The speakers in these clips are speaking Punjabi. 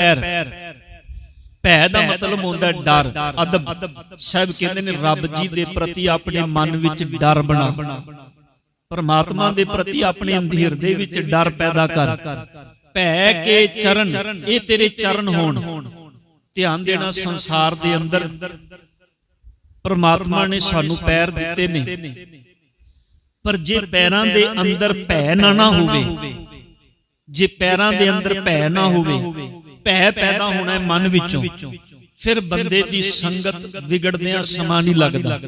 ਪੈਰ। ਭੈ ਦਾ ਮਤਲਬ ਹੁੰਦਾ ਡਰ, ਅਦਬ। ਸਾਹਿਬ ਕਹਿੰਦੇ ਨੇ ਰੱਬ ਜੀ ਦੇ ਪ੍ਰਤੀ ਆਪਣੇ ਮਨ ਵਿੱਚ ਡਰ ਬਣਾ। ਪਰਮਾਤਮਾ ਦੇ ਪ੍ਰਤੀ ਆਪਣੇ ਹਿਰਦੇ ਵਿੱਚ ਡਰ ਪੈਦਾ ਕਰ। ਭੈ ਕੇ ਚਰਨ, ਇਹ ਤੇਰੇ ਚਰਨ ਹੋਣ। ਧਿਆਨ ਦੇਣਾ ਸੰਸਾਰ ਦੇ ਅੰਦਰ। ਪਰਮਾਤਮਾ ਨੇ ਸਾਨੂੰ ਪੈਰ ਦਿੱਤੇ ਨੇ। ਪਰ ਜੇ ਪੈਰਾਂ ਦੇ ਅੰਦਰ ਭੈ ਨਾ ਨਾ ਹੋਵੇ, ਜੇ ਪੈਰਾਂ ਦੇ ਅੰਦਰ ਭੈ ਨਾ ਹੋਵੇ ਭੈ ਪੈਦਾ ਹੋਣਾ ਹੈ ਮਨ ਵਿੱਚੋਂ। ਫਿਰ ਬੰਦੇ ਦੀ ਸੰਗਤ ਵਿਗੜਦਿਆਂ ਸਮਾਂ ਨਹੀਂ ਲੱਗਦਾ।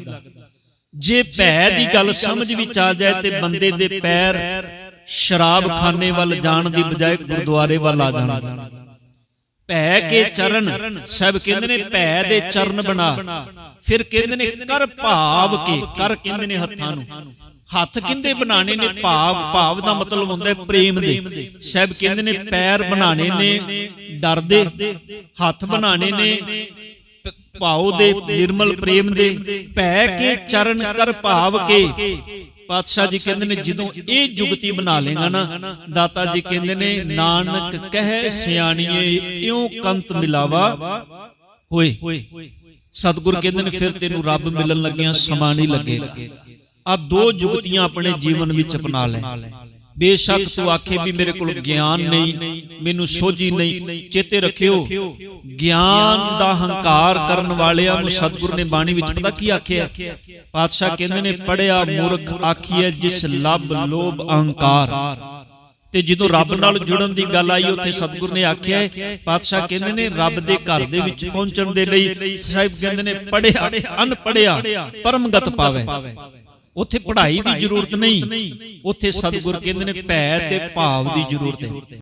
ਜੇ ਭੈ ਦੀ ਗੱਲ ਸਮਝ ਵਿੱਚ ਆ ਜਾਏ ਤੇ ਬੰਦੇ ਦੇ ਪੈਰ ਸ਼ਰਾਬ ਖਾਨੇ ਵੱਲ ਜਾਣ ਦੀ ਬਜਾਏ ਗੁਰਦੁਆਰੇ ਵੱਲ ਆ ਜਾਣਗੇ ਭੈ ਕੇ ਚਰਨ ਸਭ ਕਹਿੰਦੇ ਨੇ ਭੈ ਦੇ ਚਰਨ ਬਣਾ। ਫਿਰ ਕਹਿੰਦੇ ਨੇ ਕਰ ਭਾਵ ਕੇ ਕਰ ਕਹਿੰਦੇ ਨੇ। ਹੱਥਾਂ ਨੂੰ। ਹੱਥ ਕਿੰਦੇ ਬਣਾਣੇ ਨੇ? ਭਾਵ ਭਾਵ ਦਾ ਮਤਲਬ ਹੁੰਦਾ ਪ੍ਰੇਮ ਦੇ। ਸਭ ਕਹਿੰਦੇ ਨੇ ਪੈਰ ਬਣਾਣੇ ਨੇ? ਡਰ ਦੇ? ਹੱਥ ਬਣਾਣੇ ਨੇ? ਭਾਉ ਦੇ ਨਿਰਮਲ ਪ੍ਰੇਮ ਦੇ। ਭੈ ਕੇ ਚਰਨ ਕਰ ਭਾਵ ਕੇ। ਪਾਤਸ਼ਾਹ ਜੀ ਕਹਿੰਦੇ ਨੇ ਜਦੋਂ ਇਹ ਜੁਗਤੀ ਬਣਾ ਲੇਗਾ ਨਾ ਦਾਤਾ ਜੀ ਕਹਿੰਦੇ ਨੇ ਨਾਨਕ ਕਹਿ ਸਿਆਣੀਏ ਇਉਂ ਕੰਤ ਮਿਲਾਵਾ। ਹੋਏ। ਸਤਿਗੁਰ ਕਹਿੰਦੇ ਨੇ ਫਿਰ ਤੈਨੂੰ ਰੱਬ ਮਿਲਣ ਲੱਗਿਆਂ ਸਮਾਂ ਨਹੀਂ ਲੱਗੇਗਾ। ਆ ਦੋ ਜੁਗਤੀਆਂ ਆਪਣੇ ਜੀਵਨ ਵਿੱਚ ਅਪਣਾ ਲੈ। ਬੇਸ਼ੱਕ ਤੂੰ ਆਖੇ ਵੀ ਮੇਰੇ ਕੋਲ ਗਿਆਨ ਨਹੀਂ ਮੈਨੂੰ ਸੋਝੀ ਨਹੀਂ ਚੇਤੇ ਰੱਖਿਓ। ਗਿਆਨ ਦਾ ਹੰਕਾਰ ਕਰਨ ਵਾਲਿਆਂ ਨੂੰ ਸਤਿਗੁਰ ਨੇ ਬਾਣੀ ਵਿੱਚ ਪਤਾ ਕੀ ਆਖਿਆ? ਪਾਤਸ਼ਾਹ ਕਹਿੰਦੇ ਨੇ ਪੜਿਆ ਮੂਰਖ ਆਖੀਐ ਜਿਸ ਲੱਭ ਲੋਭ ਅਹੰਕਾਰ। ਤੇ ਜਦੋਂ ਰੱਬ ਨਾਲ ਜੁੜਨ ਦੀ ਗੱਲ ਆਈ ਉੱਥੇ ਸਤਿਗੁਰ ਨੇ ਆਖਿਆ ਹੈ, ਪਾਤਸ਼ਾਹ ਕਹਿੰਦੇ ਨੇ ਰੱਬ ਦੇ ਘਰ ਦੇ ਵਿੱਚ ਪਹੁੰਚਣ ਦੇ ਲਈ ਸਾਹਿਬ ਕਹਿੰਦੇ ਨੇ ਪੜਿਆ ਅਨਪੜਿਆ ਪਰਮਗਤ ਪਾਵੇ ਉੱਥੇ ਪੜ੍ਹਾਈ ਦੀ ਜ਼ਰੂਰਤ ਨਹੀਂ। ਉੱਥੇ ਸਤਿਗੁਰ ਕਹਿੰਦੇ ਨੇ ਭੈ ਤੇ ਭਾਵ ਦੀ ਜ਼ਰੂਰਤ ਹੈ।